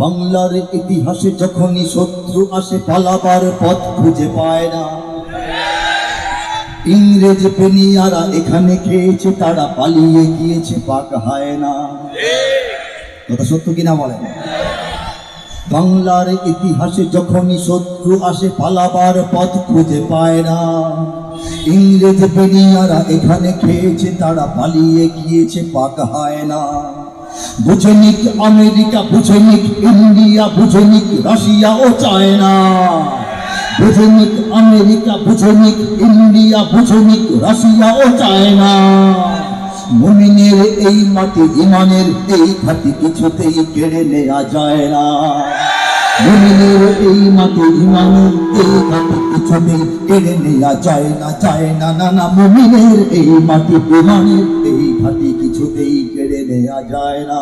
বাংলার ইতিহাসে যখনই শত্রু আসে, পালাবার পথ খুঁজে পায় না। ইংরেজ পেনিয়ারা এখানে খেয়েছে, তারা পালিয়ে গিয়েছে, পাক হায় না। কথা সত্য কিনা বলে বাংলার ইতিহাসে যখনই শত্রু আসে, পালাবার পথ খুঁজে পায় না। ইংরেজ বেনিয়ারা এখানে খেয়েছে, তারা পালিয়ে গিয়েছে, পাক হায় না। বুঝেনিক আমেরিকা, বুঝেনিক ইন্ডিয়া, বুঝেনিক রাশিয়া ও চায়না। বুঝেনিক আমেরিকা, বুঝেনিক ইন্ডিয়া, বুঝেনিক রাশিয়া ও চায়না। মুমিনের এই মাটি ইমানের, এই খাতি কিছুতেই কেড়ে নেওয়া যায় না। মুমিনের এই মাটি ইমানের, এই খাতি কিছুতেই কেড়ে নেওয়া যায় না যায় না না না। মুমিনের এই মাটি ইমানের এই কিছুতেই কেড়ে নেওয়া যায় না